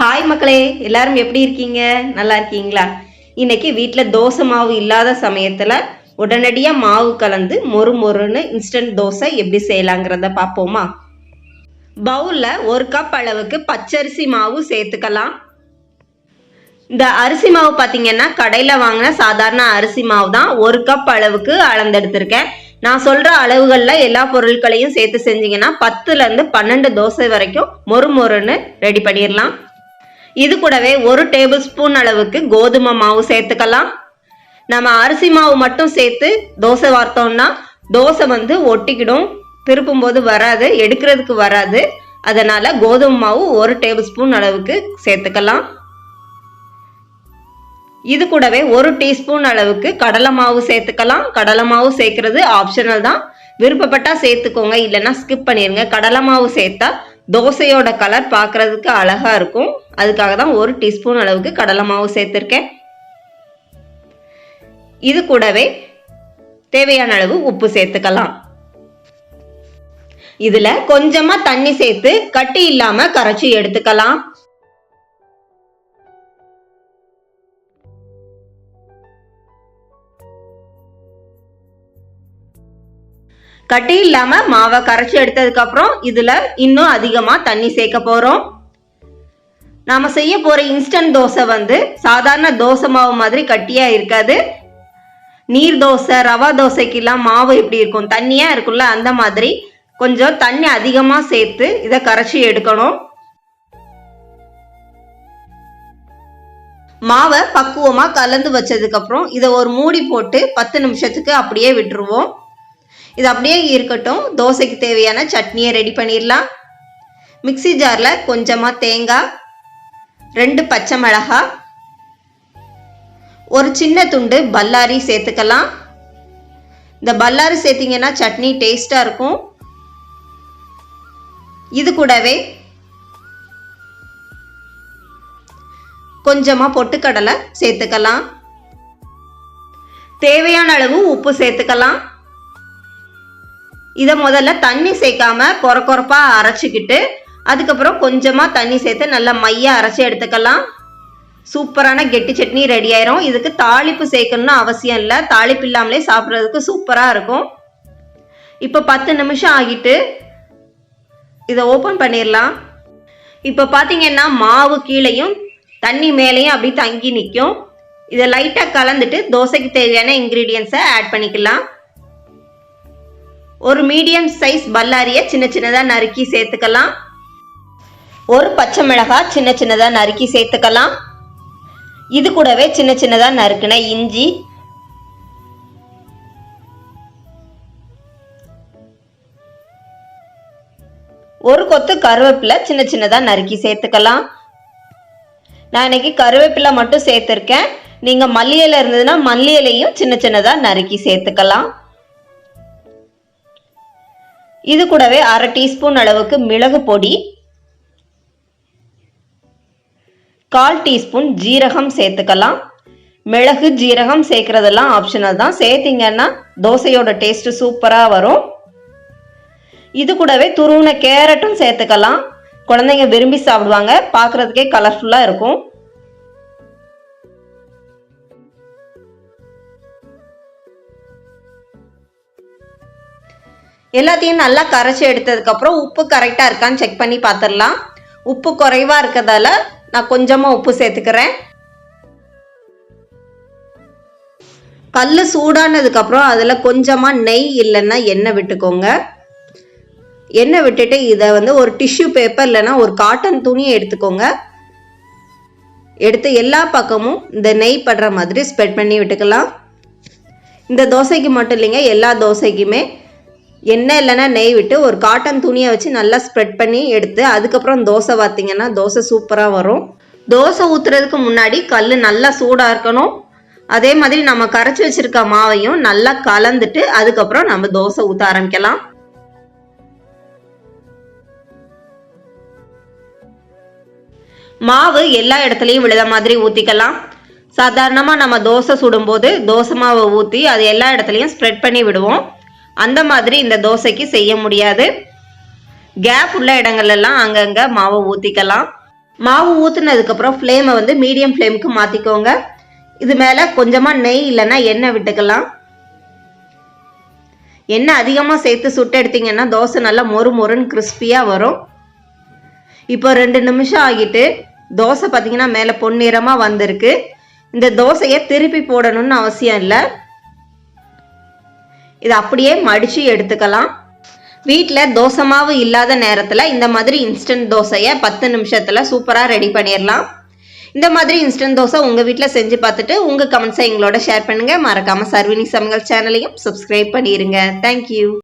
Hi மக்களே எல்லாரும் எப்படி இருக்கீங்க? நல்லா இருக்கீங்களா? இன்னைக்கு வீட்டில் தோசை மாவு இல்லாத சமயத்தில் உடனடியாக மாவு கலந்து மொறு மொறுன்னு இன்ஸ்டன்ட் தோசை எப்படி செய்யலாங்கிறத பார்ப்போமா? பவுலில் ஒரு கப் அளவுக்கு பச்சரிசி மாவு சேர்த்துக்கலாம். இந்த அரிசி மாவு பார்த்தீங்கன்னா கடையில் வாங்கின சாதாரண அரிசி மாவு தான். ஒரு கப் அளவுக்கு அளந்தெடுத்திருக்கேன். நான் சொல்கிற அளவுகளில் எல்லா பொருட்களையும் சேர்த்து செஞ்சீங்கன்னா பத்துலேருந்து பன்னெண்டு தோசை வரைக்கும் மொறு மொறுன்னு ரெடி பண்ணிடலாம். இது கூடவே ஒரு டேபிள் ஸ்பூன் அளவுக்கு கோதுமை மாவு சேர்த்துக்கலாம். நம்ம அரிசி மாவு மட்டும் சேர்த்து தோசை வார்த்தோம்னா தோசை வந்து ஒட்டிக்கிடும். திருப்பும்போது வராது எடுக்கிறதுக்கு வராது. அதனால கோதுமை மாவு ஒரு டேபிள் ஸ்பூன் அளவுக்கு சேர்த்துக்கலாம். இது கூடவே ஒரு டீஸ்பூன் அளவுக்கு கடலை மாவு சேர்த்துக்கலாம். கடலை மாவு சேர்க்கறது ஆப்ஷனல் தான். விருப்பப்பட்டா சேர்த்துக்கோங்க இல்லைன்னா ஸ்கிப் பண்ணிருங்க. கடலை மாவு சேர்த்தா தோசையோட கலர் பார்க்கறதுக்கு அழகாக இருக்கும். அதுக்காக தான் ஒரு டீஸ்பூன் அளவுக்கு கடலை மாவு சேர்த்துருக்கேன். இது கூடவே தேவையான அளவு உப்பு சேர்த்துக்கலாம். இதில் கொஞ்சமாக தண்ணி சேர்த்து கட்டி இல்லாமல் கரைச்சி எடுத்துக்கலாம். கட்டி இல்லாம மாவை கரைச்சி எடுத்ததுக்கு அப்புறம் இதுல இன்னும் அதிகமா தண்ணி சேர்க்க போறோம். நாம செய்ய போற இன்ஸ்டன்ட் தோசை வந்து சாதாரண தோசை மாவு மாதிரி கட்டியா இருக்காது. நீர் தோசை ரவா தோசைக்கெல்லாம் மாவு எப்படி இருக்கும்? தண்ணியா இருக்கும்ல அந்த மாதிரி கொஞ்சம் தண்ணி அதிகமா சேர்த்து இதை கரைச்சி எடுக்கணும். மாவை பக்குவமா கலந்து வச்சதுக்கு அப்புறம் இதை ஒரு மூடி போட்டு பத்து நிமிஷத்துக்கு அப்படியே விட்டுருவோம். இது அப்படியே இருக்கட்டும். தோசைக்கு தேவையான சட்னியை ரெடி பண்ணிடலாம். மிக்சி ஜாரில் கொஞ்சமாக தேங்காய் ரெண்டு பச்சை மிளகா ஒரு சின்ன துண்டு பல்லாரி சேர்த்துக்கலாம். இந்த பல்லாரி சேர்த்திங்கன்னா சட்னி டேஸ்ட்டாக இருக்கும். இது கூடவே கொஞ்சமாக பொட்டுக்கடலை சேர்த்துக்கலாம். தேவையான அளவு உப்பு சேர்த்துக்கலாம். இதை முதல்ல தண்ணி சேர்க்காம கொர கொரப்பாக அரைச்சிக்கிட்டு அதுக்கப்புறம் கொஞ்சமாக தண்ணி சேர்த்து நல்லா மைய அரைச்சி எடுத்துக்கலாம். சூப்பரான கெட்டி சட்னி ரெடி ஆயிரும். இதுக்கு தாளிப்பு சேர்க்கணும்னு அவசியம் இல்லை. தாளிப்பு இல்லாமலே சாப்பிட்றதுக்கு சூப்பராக இருக்கும். இப்போ பத்து நிமிஷம் ஆகிட்டு இதை ஓப்பன் பண்ணிடலாம். இப்போ பார்த்தீங்கன்னா மாவு கீழேயும் தண்ணி மேலேயும் அப்படி தங்கி நிற்கும். இதை லைட்டாக கலந்துட்டு தோசைக்கு தேவையான இன்க்ரீடியன்ஸை ஆட் பண்ணிக்கலாம். ஒரு மீடியம் சைஸ் பல்லாரியை சின்ன சின்னதாக நறுக்கி சேர்த்துக்கலாம். ஒரு பச்சை மிளகாய் சின்ன சின்னதாக நறுக்கி சேர்த்துக்கலாம். இது கூடவே சின்ன சின்னதாக நறுக்கின இஞ்சி. ஒரு கொத்து கருவேப்பிலை சின்ன சின்னதாக நறுக்கி சேர்த்துக்கலாம். நான் இன்னைக்கு கருவேப்பிலை மட்டும் சேர்த்துருக்கேன். நீங்கள் மல்லி இலை இருந்ததுன்னா மல்லி இலையும் சின்ன சின்னதாக நறுக்கி சேர்த்துக்கலாம். இது கூடவே அரை டீஸ்பூன் அளவுக்கு மிளகு பொடி கால் டீஸ்பூன் ஜீரகம் சேர்த்துக்கலாம். மிளகு ஜீரகம் சேர்க்கறதெல்லாம் ஆப்ஷனல் தான். சேர்த்திங்கன்னா தோசையோட டேஸ்ட் சூப்பராக வரும். இது கூடவே துருவின கேரட்டும் சேர்த்துக்கலாம். குழந்தைங்க விரும்பி சாப்பிடுவாங்க. பார்க்குறதுக்கே கலர்ஃபுல்லாக இருக்கும். எல்லாத்தையும் நல்லா கரைச்சி எடுத்ததுக்கப்புறம் உப்பு கரெக்டாக இருக்கான்னு செக் பண்ணி பார்த்துடலாம் உப்பு குறைவாக இருக்கிறதால நான் கொஞ்சமாக உப்பு சேர்த்துக்கிறேன். கல் சூடானதுக்கப்புறம் அதில் கொஞ்சமாக நெய் இல்லைன்னா எண்ணெய் விட்டுக்கோங்க. எண்ணெய் விட்டுட்டு இதை வந்து ஒரு டிஷ்யூ பேப்பர் இல்லைன்னா ஒரு காட்டன் துணியை எடுத்துக்கோங்க. எடுத்து எல்லா பக்கமும் இந்த நெய் படுற மாதிரி ஸ்ப்ரெட் பண்ணி விட்டுக்கலாம். இந்த தோசைக்கு மட்டும் இல்லைங்க எல்லா தோசைக்குமே எண்ணெய் இல்லைன்னா நெய் விட்டு ஒரு காட்டன் துணியை வச்சு நல்லா ஸ்ப்ரெட் பண்ணி எடுத்து அதுக்கப்புறம் தோசை பார்த்தீங்கன்னா தோசை சூப்பராக வரும். தோசை ஊற்றுறதுக்கு முன்னாடி கல் நல்லா சூடாக இருக்கணும். அதே மாதிரி நம்ம கரைச்சி வச்சிருக்க மாவையும் நல்லா கலந்துட்டு அதுக்கப்புறம் நம்ம தோசை ஊற்ற ஆரம்பிக்கலாம். மாவு எல்லா இடத்துலையும் விழுத மாதிரி ஊற்றிக்கலாம் சாதாரணமாக நம்ம தோசை சுடும்போது தோசை மாவை ஊற்றி அது எல்லா இடத்துலையும் ஸ்ப்ரெட் பண்ணி விடுவோம். அந்த மாதிரி இந்த தோசைக்கு செய்ய முடியாது. கேப் உள்ள இடங்கள்லாம் அங்கங்கே மாவை ஊற்றிக்கலாம் மாவு ஊற்றுனதுக்கப்புறம் ஃப்ளேமை வந்து மீடியம் ஃப்ளேமுக்கு மாற்றிக்கோங்க இது மேலே கொஞ்சமாக நெய் இல்லைன்னா எண்ணெய் விட்டுக்கலாம். எண்ணெய் அதிகமாக சேர்த்து சுட்டு எடுத்தீங்கன்னா தோசை நல்லா மொறு மொறுன்னு கிறிஸ்பியாக வரும். இப்போ ரெண்டு நிமிஷம் ஆகிட்டு தோசை பார்த்தீங்கன்னா மேலே பொன்னிறமாக வந்திருக்கு. இந்த தோசையை திருப்பி போடணும்னு அவசியம் இல்லை. இதை அப்படியே மடித்து எடுத்துக்கலாம். வீட்டில் தோசை மாவு இல்லாத நேரத்தில் இந்த மாதிரி இன்ஸ்டன்ட் தோசையை பத்து நிமிஷத்தில் சூப்பராக ரெடி பண்ணிடலாம். இந்த மாதிரி இன்ஸ்டன்ட் தோசை உங்கள் வீட்டில் செஞ்சு பார்த்துட்டு உங்கள் கமெண்ட்ஸை எங்களோட ஷேர் பண்ணுங்கள் மறக்காமல் சர்வினி சமையல் சேனலையும் சப்ஸ்கிரைப் பண்ணிடுங்க தேங்க்யூ